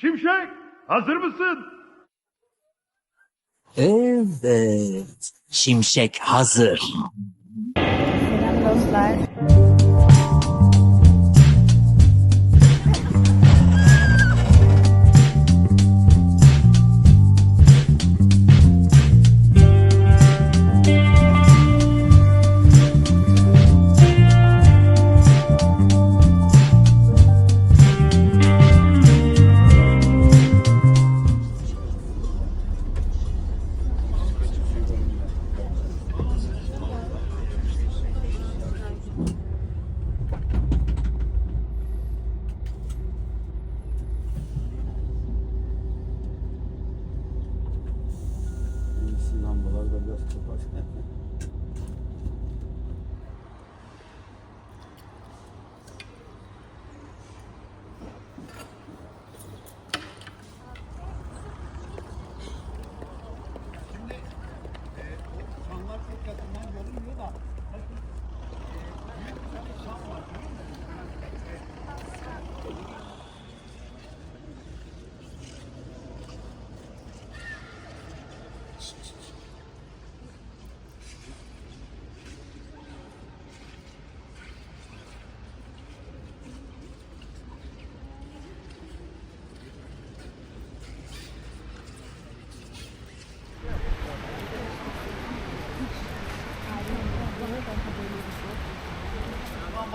Şimşek hazır mısın? Evet. Şimşek hazır. Selam dostlar.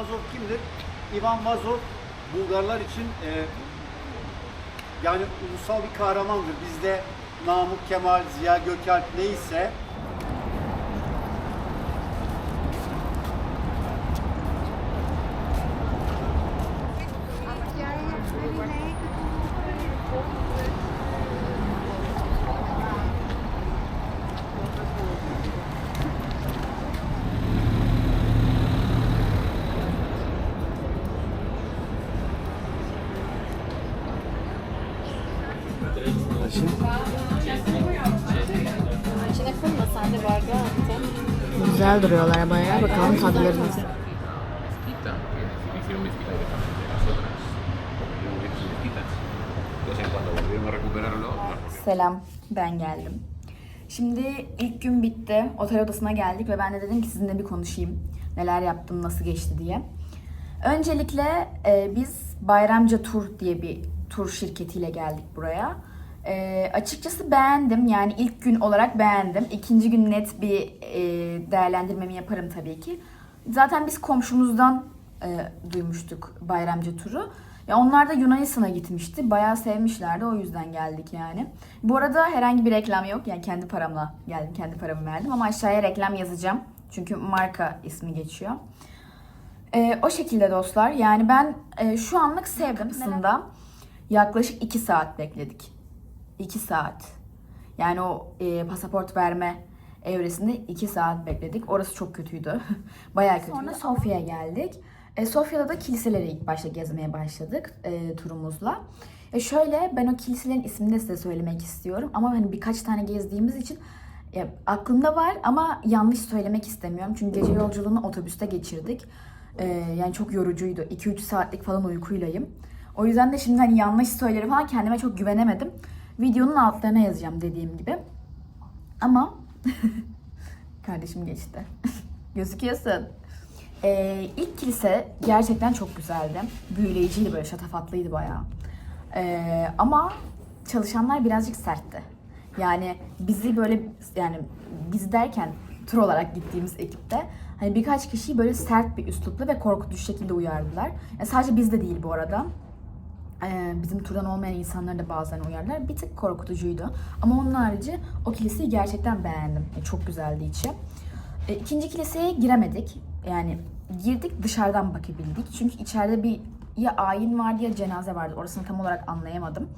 Vazov kimdir? Ivan Vazov Bulgarlar için e, yani ulusal bir kahramandır. Bizde Namık Kemal, Ziya Gökalp neyse cuando volvieron a recuperarlo, las volvieron Selam, ben geldim. Şimdi ilk gün bitti. Otel odasına geldik ve ben de dedim ki sizinle bir konuşayım. Neler yaptım, nasıl geçti diye. Öncelikle e, biz Bayramca Tur diye bir tur şirketiyle geldik buraya. E, açıkçası beğendim. Yani ilk gün olarak beğendim. İkinci gün net bir e, değerlendirmemi yaparım tabii ki. Zaten biz komşumuzdan e, duymuştuk Bayramca Tur'u. Ya onlar da Yunanistan'a gitmişti. Bayağı sevmişlerdi. O yüzden geldik yani. Bu arada herhangi bir reklam yok. Yani kendi paramla geldim. Kendi paramı verdim. Ama aşağıya reklam yazacağım. Çünkü marka ismi geçiyor. Ee, o şekilde dostlar. Yani ben e, şu anlık sevdim aslında. Yaklaşık 2 saat bekledik. 2 saat. Yani o e, pasaport verme evresinde 2 saat bekledik. Orası çok kötüydü. Bayağı kötüydü. Sonra Sofya'ya geldik. E, Sofya'da da kiliseleri ilk başta gezmeye başladık e, turumuzla. E, şöyle ben o kiliselerin ismini de size söylemek istiyorum. Ama hani birkaç tane gezdiğimiz için ya, aklımda var ama yanlış söylemek istemiyorum. Çünkü gece yolculuğunu otobüste geçirdik. E, yani çok yorucuydu. 2-3 saatlik falan uykuylayım. O yüzden de şimdi hani yanlış söylerim falan kendime çok güvenemedim. Videonun altlarına yazacağım dediğim gibi. Ama kardeşim geçti. Gözüküyorsun. Ee, ilk kilise gerçekten çok güzeldi. Büyüleyiciydi böyle şatafatlıydı bayağı. Ee, ama çalışanlar birazcık sertti. Yani bizi böyle yani biz derken tur olarak gittiğimiz ekipte hani birkaç kişiyi böyle sert bir üslupla ve korkutucu şekilde uyardılar. Yani sadece biz de değil bu arada. Ee, bizim turdan olmayan insanları da bazen uyarlar. Bir tık korkutucuydu. Ama onun harici o kiliseyi gerçekten beğendim. Yani çok güzeldi içi. E, ikinci kiliseye giremedik. Yani girdik dışarıdan bakabildik. Çünkü içeride bir ya ayin vardı ya cenaze vardı. Orasını tam olarak anlayamadım.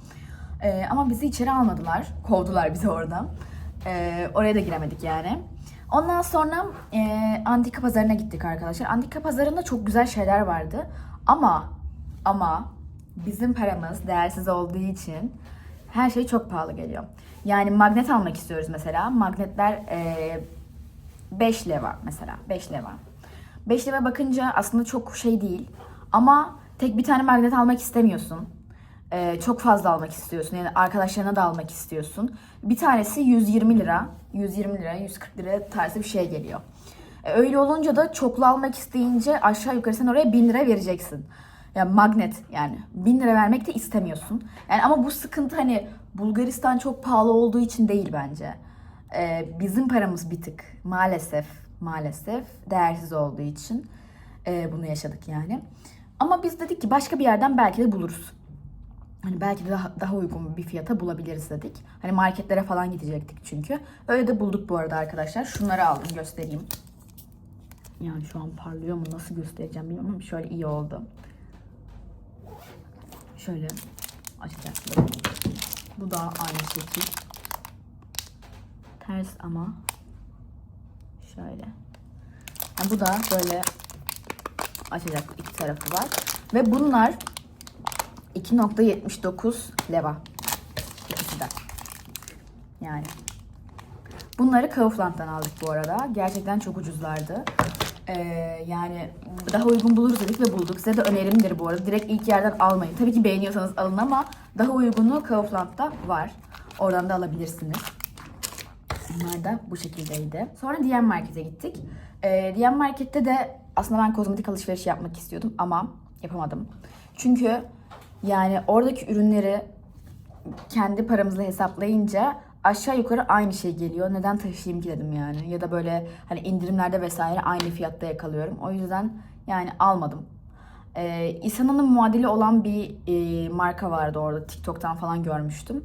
E, ama bizi içeri almadılar. Kovdular bizi oradan. E, oraya da giremedik yani. Ondan sonra e, antika pazarına gittik arkadaşlar. Antika pazarında çok güzel şeyler vardı. Ama ama bizim paramız değersiz olduğu için her şey çok pahalı geliyor. Yani magnet almak istiyoruz mesela. Magnetler e, 5 leva mesela. 5 leva. 5 leva bakınca aslında çok şey değil. Ama tek bir tane magnet almak istemiyorsun. e, çok fazla almak istiyorsun. Yani arkadaşlarına da almak istiyorsun. Bir tanesi 120 lira, 120 lira, 140 lira tarzı bir şey geliyor. E, öyle olunca da çoklu almak isteyince aşağı yukarı sen oraya 1000 lira vereceksin. Yani magnet yani 1000 lira vermek de istemiyorsun. Yani ama bu sıkıntı hani Bulgaristan çok pahalı olduğu için değil bence. E, bizim paramız bir tık maalesef maalesef değersiz olduğu için e, bunu yaşadık yani. Ama biz dedik ki başka bir yerden belki de buluruz. Hani belki de daha, daha uygun bir fiyata bulabiliriz dedik. Hani marketlere falan gidecektik çünkü. Öyle de bulduk bu arada arkadaşlar. Şunları aldım göstereyim. Yani şu an parlıyor mu nasıl göstereceğim bilmiyorum ama şöyle iyi oldu. Şöyle açacaktım. Bu da aynı şekil. Ters ama şöyle. Yani bu da böyle açacak iki tarafı var. Ve bunlar 2.79 leva. İkisi de. Yani. Bunları Kaufland'dan aldık bu arada. Gerçekten çok ucuzlardı. Ee, yani daha uygun buluruz dedik ve bulduk. Size de önerimdir bu arada. Direkt ilk yerden almayın. Tabii ki beğeniyorsanız alın ama daha uygunu Kaufland'da var. Oradan da alabilirsiniz. Bunlar da bu şekildeydi. Sonra diğer markete gittik. Ee, diğer markette de aslında ben kozmetik alışveriş yapmak istiyordum ama yapamadım. Çünkü yani oradaki ürünleri kendi paramızla hesaplayınca aşağı yukarı aynı şey geliyor. Neden taşıyayım ki dedim yani. Ya da böyle hani indirimlerde vesaire aynı fiyatta yakalıyorum. O yüzden yani almadım. Ee, İsana'nın muadili olan bir e, marka vardı orada. TikTok'tan falan görmüştüm.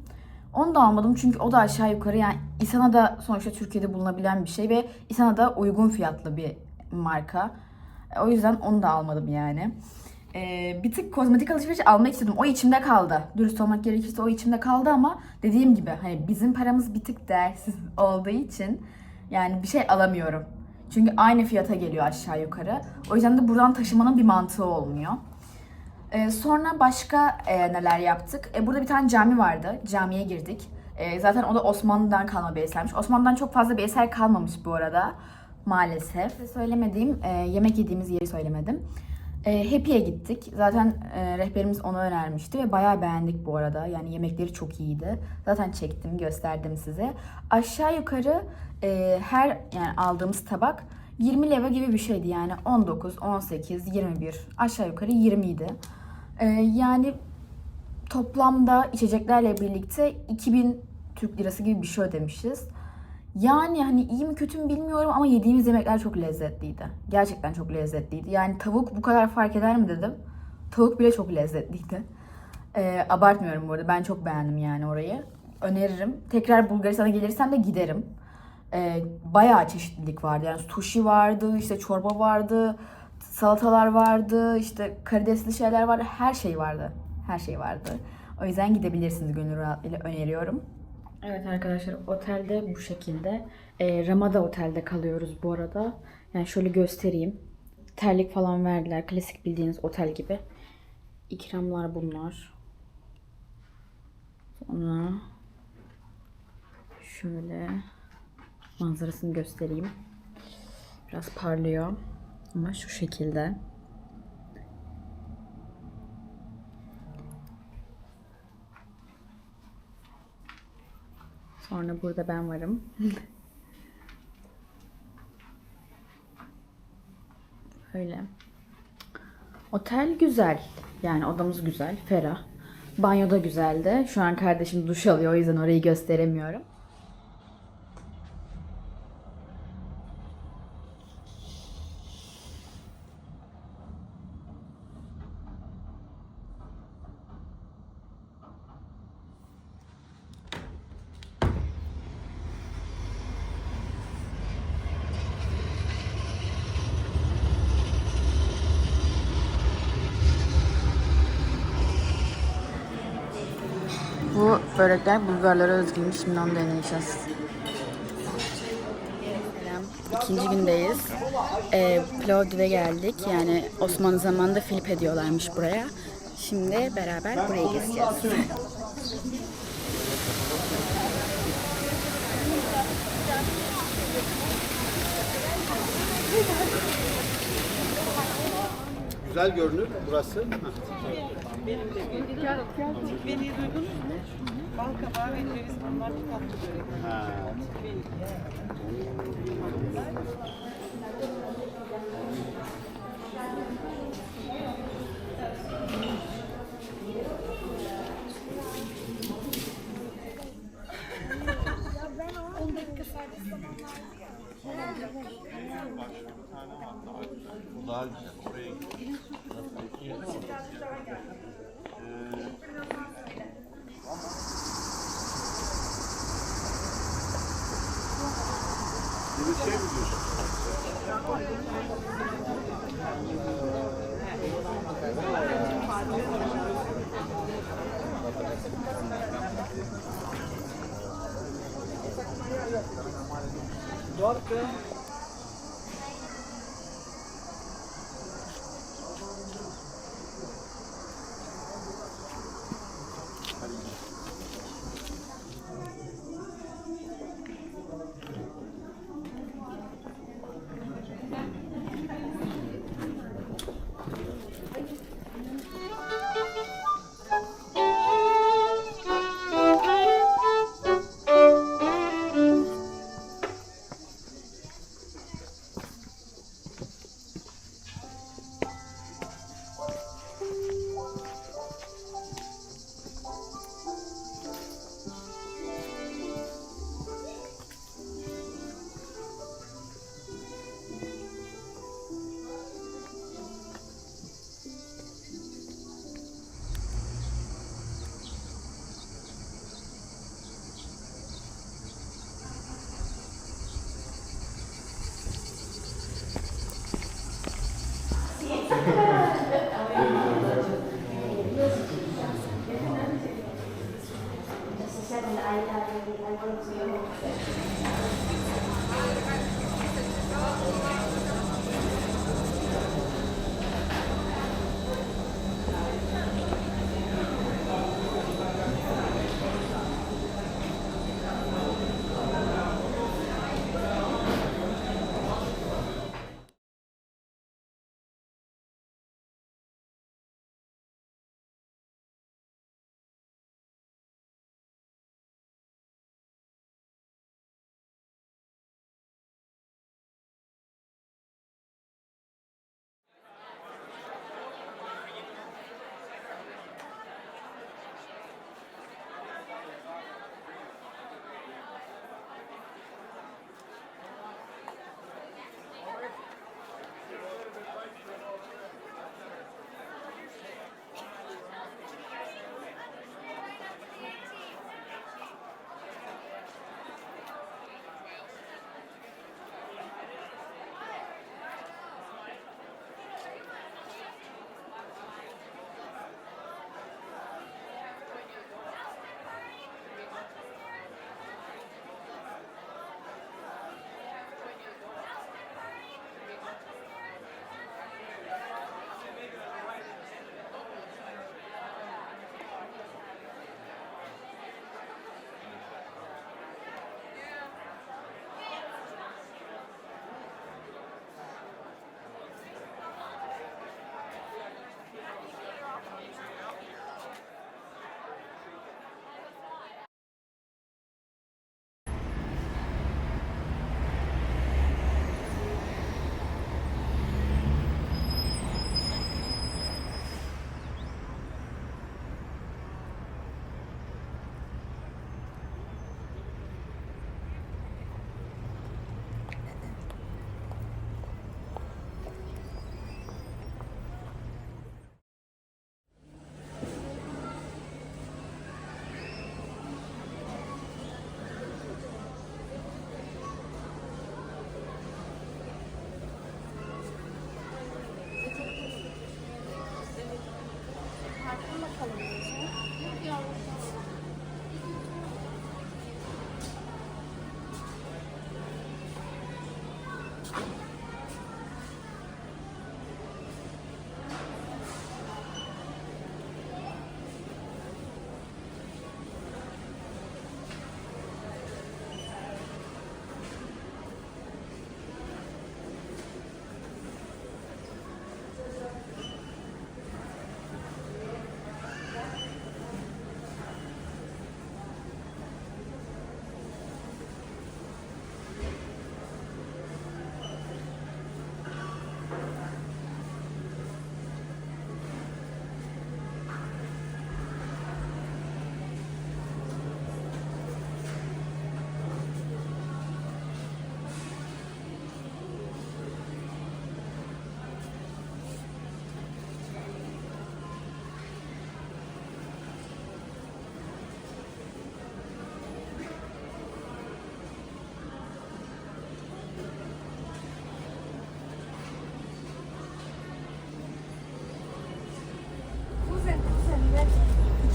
Onu da almadım çünkü o da aşağı yukarı yani İsana da sonuçta Türkiye'de bulunabilen bir şey ve İsana da uygun fiyatlı bir marka. O yüzden onu da almadım yani. Ee, bir tık kozmetik alışveriş almak istedim. O içimde kaldı. Dürüst olmak gerekirse o içimde kaldı ama dediğim gibi hani bizim paramız bir tık değersiz olduğu için yani bir şey alamıyorum. Çünkü aynı fiyata geliyor aşağı yukarı. O yüzden de buradan taşımanın bir mantığı olmuyor. Ee, sonra başka e, neler yaptık? E, burada bir tane cami vardı. Camiye girdik. E, zaten o da Osmanlı'dan kalma bir esermiş. Osmanlı'dan çok fazla bir eser kalmamış bu arada. Maalesef. Söylemediğim, e, yemek yediğimiz yeri söylemedim. E, Happy'ye gittik. Zaten e, rehberimiz onu önermişti ve bayağı beğendik bu arada. Yani yemekleri çok iyiydi. Zaten çektim, gösterdim size. Aşağı yukarı e, her yani aldığımız tabak 20 leva gibi bir şeydi yani 19, 18, 21 aşağı yukarı 20 idi. Ee, yani toplamda içeceklerle birlikte 2000 Türk lirası gibi bir şey ödemişiz. Yani hani iyi mi kötü mü bilmiyorum ama yediğimiz yemekler çok lezzetliydi. Gerçekten çok lezzetliydi. Yani tavuk bu kadar fark eder mi dedim. Tavuk bile çok lezzetliydi. Ee, abartmıyorum bu arada. Ben çok beğendim yani orayı. Öneririm. Tekrar Bulgaristan'a gelirsem de giderim. Ee, bayağı çeşitlilik vardı. Yani sushi vardı, işte çorba vardı, salatalar vardı, işte karidesli şeyler vardı. Her şey vardı. Her şey vardı. O yüzden gidebilirsiniz gönül rahatlığıyla öneriyorum. Evet arkadaşlar otelde bu şekilde. Ee, Ramada otelde kalıyoruz bu arada. Yani şöyle göstereyim. Terlik falan verdiler. Klasik bildiğiniz otel gibi. İkramlar bunlar. Sonra şöyle manzarasını göstereyim. Biraz parlıyor. Ama şu şekilde. Sonra burada ben varım. Öyle. Otel güzel. Yani odamız güzel, ferah. Banyo da güzeldi. Şu an kardeşim duş alıyor o yüzden orayı gösteremiyorum. Bu börekler Bulgarlara özgüymüş. Şimdi onu deneyeceğiz. İkinci gündeyiz. Ee, Plovdiv'e geldik. Yani Osmanlı zamanında Filip ediyorlarmış buraya. Şimdi beraber burayı gezeceğiz. güzel görünür burası. Beni duydunuz mu? Bal kabağı ve ceviz bunlar kitapçı börekleri. Ha. Bu daha güzel. Morgan. Yes.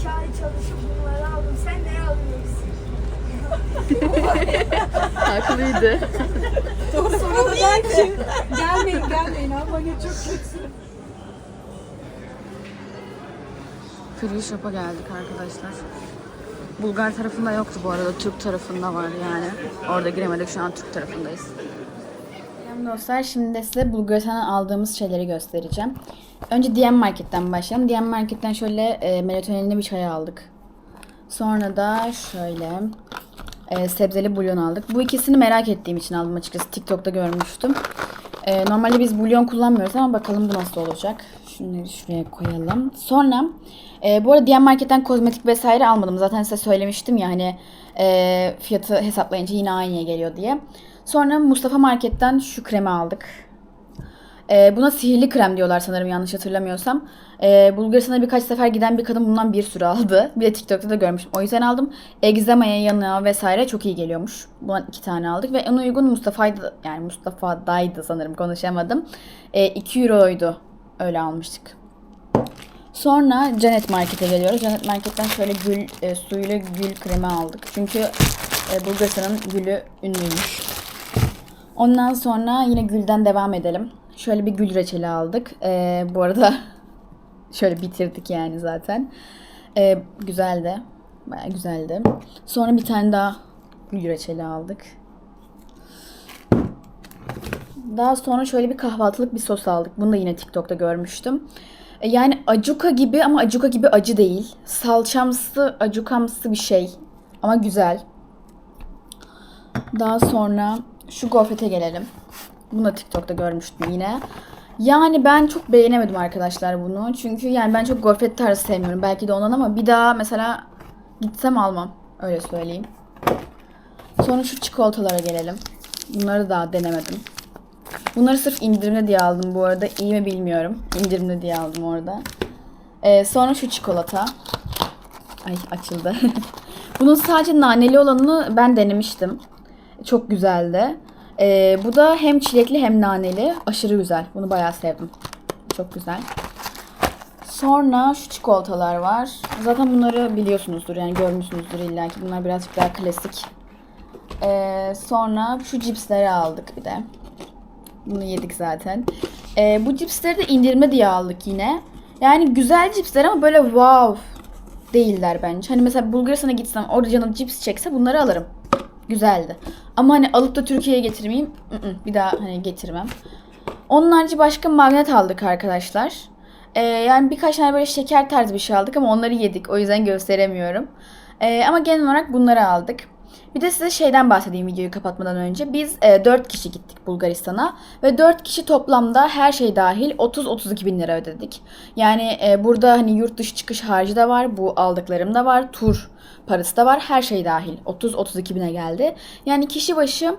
iki ay çalışıp bunları aldım. Sen ne alıyorsun? Haklıydı. Doğru sonra da der ki gelmeyin gelmeyin Almanya çok kötü. Free Shop'a geldik arkadaşlar. Bulgar tarafında yoktu bu arada. Türk tarafında var yani. Orada giremedik şu an Türk tarafındayız. Selam dostlar. Şimdi de size Bulgaristan'dan aldığımız şeyleri göstereceğim. Önce DM Market'ten başlayalım. DM Market'ten şöyle e, melatoninli bir çay aldık. Sonra da şöyle e, sebzeli bulyon aldık. Bu ikisini merak ettiğim için aldım açıkçası. TikTok'ta görmüştüm. E, normalde biz bulyon kullanmıyoruz ama bakalım bu nasıl olacak. Şunları şuraya koyalım. Sonra e, bu arada DM Market'ten kozmetik vesaire almadım. Zaten size söylemiştim ya hani e, fiyatı hesaplayınca yine aynıya geliyor diye. Sonra Mustafa Market'ten şu kremi aldık. Ee, buna sihirli krem diyorlar sanırım yanlış hatırlamıyorsam. Ee, Bulgaristan'a birkaç sefer giden bir kadın bundan bir sürü aldı. Bir de TikTok'ta da görmüştüm. O yüzden aldım. Egzamaya, yanığa vesaire çok iyi geliyormuş. Bundan iki tane aldık ve en uygun Mustafa'ydı. Yani Mustafa'daydı sanırım konuşamadım. Ee, 2 euroydu. Öyle almıştık. Sonra Canet Market'e geliyoruz. Canet Market'ten şöyle gül e, suyuyla gül kremi aldık. Çünkü e, Bulgaristan'ın gülü ünlüymüş. Ondan sonra yine gülden devam edelim. Şöyle bir gül reçeli aldık. Ee, bu arada şöyle bitirdik yani zaten. Ee, güzeldi. Baya güzeldi. Sonra bir tane daha gül reçeli aldık. Daha sonra şöyle bir kahvaltılık bir sos aldık. Bunu da yine TikTok'ta görmüştüm. E, Yani acuka gibi ama acuka gibi acı değil. Salçamsı, acukamsı bir şey. Ama güzel. Daha sonra şu gofrete gelelim. Bunu da TikTok'ta görmüştüm yine. Yani ben çok beğenemedim arkadaşlar bunu. Çünkü yani ben çok gofret tarzı sevmiyorum. Belki de ondan ama bir daha mesela gitsem almam. Öyle söyleyeyim. Sonra şu çikolatalara gelelim. Bunları daha denemedim. Bunları sırf indirimde diye aldım bu arada. İyi mi bilmiyorum. İndirimde diye aldım orada. Ee, sonra şu çikolata. Ay açıldı. Bunun sadece naneli olanını ben denemiştim. Çok güzeldi. Ee, bu da hem çilekli hem naneli. Aşırı güzel. Bunu bayağı sevdim. Çok güzel. Sonra şu çikolatalar var. Zaten bunları biliyorsunuzdur yani görmüşsünüzdür illa ki. Bunlar birazcık daha klasik. Ee, sonra şu cipsleri aldık bir de. Bunu yedik zaten. Ee, bu cipsleri de indirme diye aldık yine. Yani güzel cipsler ama böyle wow değiller bence. Hani mesela Bulgaristan'a gitsem orada canım cips çekse bunları alırım. Güzeldi. Ama hani alıp da Türkiye'ye getirmeyeyim. Bir daha hani getirmem. Onun harici başka magnet aldık arkadaşlar. Ee, yani birkaç tane böyle şeker tarzı bir şey aldık ama onları yedik. O yüzden gösteremiyorum. Ee, ama genel olarak bunları aldık. Bir de size şeyden bahsedeyim videoyu kapatmadan önce. Biz e, 4 kişi gittik Bulgaristan'a ve 4 kişi toplamda her şey dahil 30-32 bin lira ödedik. Yani e, burada hani yurt dışı çıkış harcı da var, bu aldıklarım da var, tur parası da var, her şey dahil 30-32 bine geldi. Yani kişi başı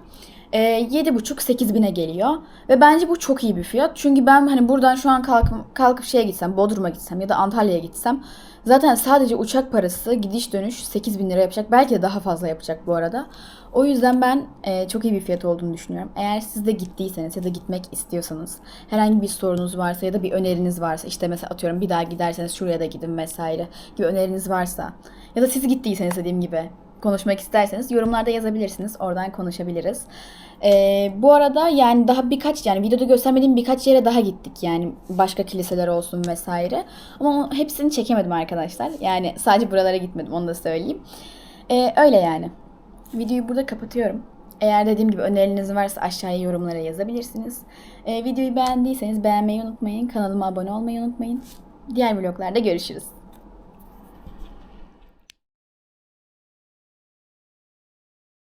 e, 7,5-8 bine geliyor. Ve bence bu çok iyi bir fiyat. Çünkü ben hani buradan şu an kalkıp, kalkıp şeye gitsem, Bodrum'a gitsem ya da Antalya'ya gitsem zaten sadece uçak parası gidiş dönüş 8 bin lira yapacak. Belki de daha fazla yapacak bu arada. O yüzden ben e, çok iyi bir fiyat olduğunu düşünüyorum. Eğer siz de gittiyseniz ya da gitmek istiyorsanız herhangi bir sorunuz varsa ya da bir öneriniz varsa işte mesela atıyorum bir daha giderseniz şuraya da gidin vesaire gibi öneriniz varsa ya da siz gittiyseniz dediğim gibi konuşmak isterseniz yorumlarda yazabilirsiniz. Oradan konuşabiliriz. Ee, bu arada yani daha birkaç yani videoda göstermediğim birkaç yere daha gittik yani başka kiliseler olsun vesaire. Ama hepsini çekemedim arkadaşlar. Yani sadece buralara gitmedim onu da söyleyeyim. Ee, öyle yani. Videoyu burada kapatıyorum. Eğer dediğim gibi önerileriniz varsa aşağıya yorumlara yazabilirsiniz. Ee, videoyu beğendiyseniz beğenmeyi unutmayın. Kanalıma abone olmayı unutmayın. Diğer vloglarda görüşürüz.